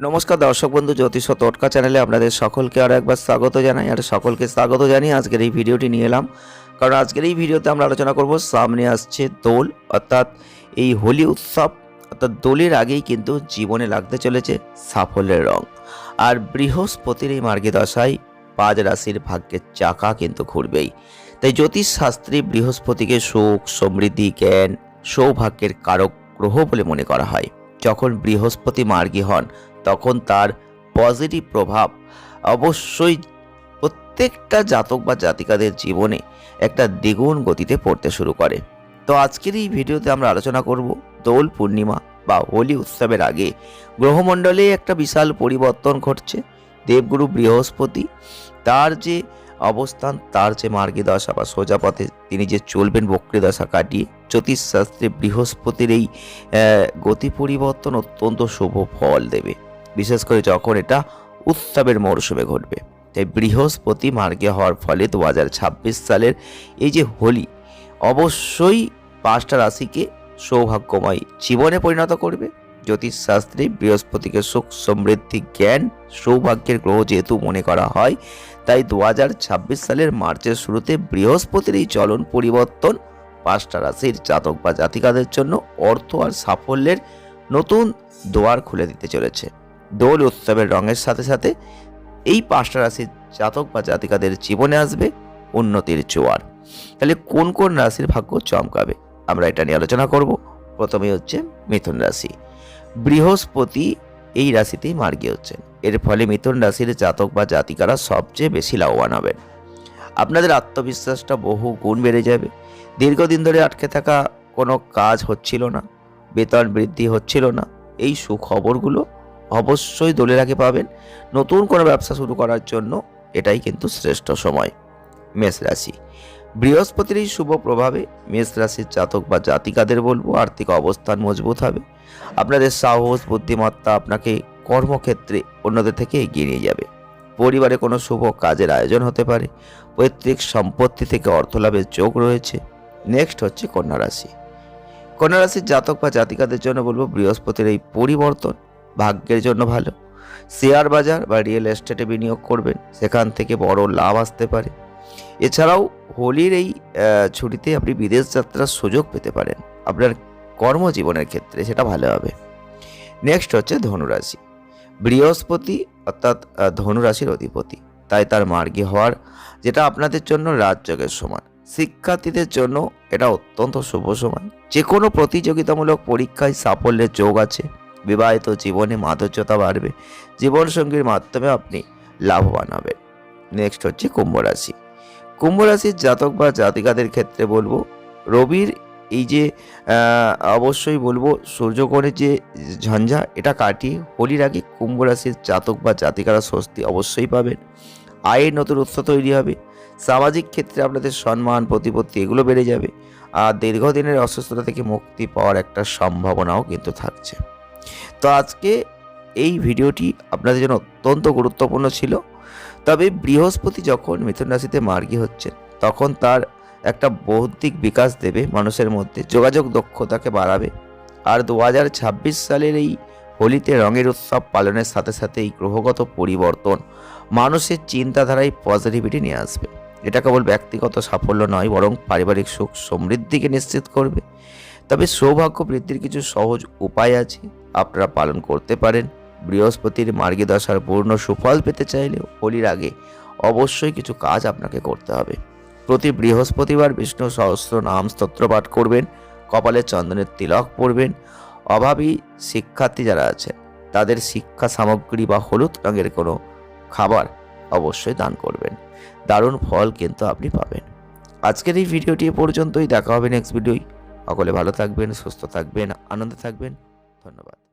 নমস্কার দর্শক বন্ধু জ্যোতিষ তটকা চ্যানেলে আপনাদের সকলকে আরও একবার স্বাগত জানাই, আর সকলকে স্বাগত জানিয়ে আজকের এই ভিডিওটি নিয়ে এলাম। কারণ আজকের এই ভিডিওতে আমরা আলোচনা করব, সামনে আসছে দোল, অর্থাৎ এই হোলি উৎসব, অর্থাৎ দোলের আগেই কিন্তু জীবনে লাগতে চলেছে সাফল্যের রং। আর বৃহস্পতির এই মার্গে দশায় পাঁচ রাশির ভাগ্যের চাকা কিন্তু ঘুরবেই। তাই জ্যোতিষ শাস্ত্রে বৃহস্পতিকে সুখ সমৃদ্ধি, জ্ঞান, সৌভাগ্যের কারক গ্রহ বলে মনে করা হয়। যখন বৃহস্পতি মার্গী হন তখন তার পজিটিভ প্রভাব অবশ্যই প্রত্যেকটা জাতক বা জাতিকাদের জীবনে একটা দ্বিগুণ গতিতে পড়তে শুরু করে। তো আজকের এই ভিডিওতে আমরা আলোচনা করব দোল পূর্ণিমা বা হোলি উৎসবের আগে গ্রহমণ্ডলে একটা বিশাল পরিবর্তন ঘটছে। দেবগুরু বৃহস্পতি তার যে অবস্থান, তার যে মার্গী দশা বা সোজা পথে তিনি যে চলবেন বক্রী কাটিয়ে, জ্যোতিষশাস্ত্রে বৃহস্পতির এই গতি পরিবর্তন অত্যন্ত শুভ ফল দেবে। বিশেষ করে যখন এটা উৎসবের মরশুমে ঘটবে। তাই বৃহস্পতি মার্গে হওয়ার ফলে দু হাজার ছাব্বিশ সালের এই যে হোলি, অবশ্যই পাঁচটা রাশিকে সৌভাগ্যময় জীবনে পরিণত করবে। জ্যোতিষশাস্ত্রে বৃহস্পতিকে সুখ, সমৃদ্ধি, জ্ঞান, সৌভাগ্যের গ্রহ যেহেতু মনে করা হয়, তাই দু হাজার ছাব্বিশ সালের মার্চের শুরুতে বৃহস্পতির এই চলন পরিবর্তন পাঁচটা রাশির জাতক বা জাতিকাদের জন্য অর্থ আর সাফল্যের নতুন দোয়ার খুলে দিতে চলেছে। দোল উৎসবের রঙের সাথে সাথে এই পাঁচটা রাশির জাতক বা জাতিকাদের জীবনে আসবে উন্নতির জোয়ার। তাহলে কোন কোন রাশির ভাগ্য চমকাবে? আমরা এটা নিয়ে আলোচনা করব। প্রথমে হচ্ছে মিথুন রাশি। বৃহস্পতি এই রাশিতেই মার্গী হচ্ছেন। এর ফলে মিথুন রাশির জাতক বা জাতিকারা সবচেয়ে বেশি লাভবান হবেন। আপনাদের আত্মবিশ্বাসটা বহু গুণ বেড়ে যাবে। দীর্ঘদিন ধরে আটকে থাকা কোনো কাজ হচ্ছিল না, বেতন বৃদ্ধি হচ্ছিল না। এই সুখবরগুলো অবশ্যই দোলের আগে পাবেন। নতুন কোনো ব্যবসা শুরু করার জন্য এটাই কিন্তু শ্রেষ্ঠ সময়। মেষ রাশি। বৃহস্পতির এই শুভ প্রভাবে মেষ রাশির জাতক বা জাতিকাদের বলব আর্থিক অবস্থান মজবুত হবে। আপনাদের সাহস, বুদ্ধিমত্তা আপনাকে কর্মক্ষেত্রে অন্যদের থেকে এগিয়ে নিয়ে যাবে। পরিবারে কোনো শুভ কাজের আয়োজন হতে পারে। পৈতৃক সম্পত্তি থেকে অর্থ লাভের যোগ রয়েছে। নেক্সট হচ্ছে কন্যা রাশি। কন্যা রাশির জাতক বা জাতিকাদের জন্য বলব বৃহস্পতির এই পরিবর্তন ভাগ্যের জন্য ভালো। শেয়ার বাজার বা রিয়েল এস্টেটে বিনিয়োগ করবেন, সেখান থেকে বড় লাভ আসতে পারে। এছাড়াও হোলির এই ছুটিতে আপনি বিদেশ যাত্রার সুযোগ পেতে পারেন। আপনার কর্মজীবনের ক্ষেত্রে সেটা ভালো হবে। নেক্সট হচ্ছে ধনুরাশি। বৃহস্পতি অর্থাৎ ধনুরাশির অধিপতি। তাই তার মার্গী হওয়ার, যেটা আপনাদের জন্য রাজযোগের সমান। শিক্ষার্থীদের জন্য এটা অত্যন্ত শুভ সময় যে কোনো প্রতিযোগিতামূলক পরীক্ষায় সাফল্যের যোগ আছে। বিবাহিত জীবনে মাধুর্যতা বাড়বে। জীবনসঙ্গীর মাধ্যমে আপনি লাভবান হবেন। নেক্সট হচ্ছে কুম্ভ রাশি কুম্ভ রাশির জাতক বা জাতিকাদের ক্ষেত্রে বলব, রবির এই যে অবশ্যই বলব সূর্যকোণের যে ঝঞ্ঝা, এটা কাটিয়ে হোলির আগে কুম্ভ রাশির জাতক বা জাতিকারা স্বস্তি অবশ্যই পাবেন। আয়ের নতুন উৎস তৈরি হবে। সামাজিক ক্ষেত্রে আপনাদের সম্মান, প্রতিপত্তি এগুলো বেড়ে যাবে। আর দীর্ঘদিনের অসুস্থতা থেকে মুক্তি পাওয়ার একটা সম্ভাবনাও কিন্তু থাকছে। তো আজকে এই ভিডিওটি আপনাদের জন্য অত্যন্ত গুরুত্বপূর্ণ ছিল। তবে বৃহস্পতি যখন মিথুন রাশিতে মার্গী হচ্ছেন, তখন তার একটা বৌদ্ধিক বিকাশ দেবে মানুষের মধ্যে, যোগাযোগ দক্ষতাকে বাড়াবে। আর দু হাজার ছাব্বিশ সালের এই হোলিতে রঙের উৎসব পালনের সাথে সাথে এই গ্রহগত পরিবর্তন মানুষের চিন্তাধারায় পজিটিভিটি নিয়ে আসবে। এটা কেবল ব্যক্তিগত সাফল্য নয়, বরং পারিবারিক সুখ সমৃদ্ধিকে নিশ্চিত করবে। তবে সৌভাগ্য বৃদ্ধির কিছু সহজ উপায় আছে। আপনারা পালন করতে পারেন। বৃহস্পতির মার্গে দশার পূর্ণ সুফল পেতে চাইলে হোলির আগে অবশ্যই কিছু কাজ আপনাকে করতে হবে। প্রতি বৃহস্পতিবার বিষ্ণু সহস্র নাম স্তোত্র পাঠ করবেন, কপালে চন্দনের তিলক পরবেন। অভাবী শিক্ষার্থী যারা আছেন, তাদের শিক্ষা সামগ্রী বা হলুদ রঙের কোনো খাবার অবশ্যই দান করবেন। দারুণ ফল কিন্তু আপনি পাবেন। আজকের এই ভিডিওটি পর্যন্তই। দেখা হবে নেক্সট ভিডিওই সকলে ভালো থাকবেন, সুস্থ থাকবেন, আনন্দে থাকবেন। ধন্যবাদ।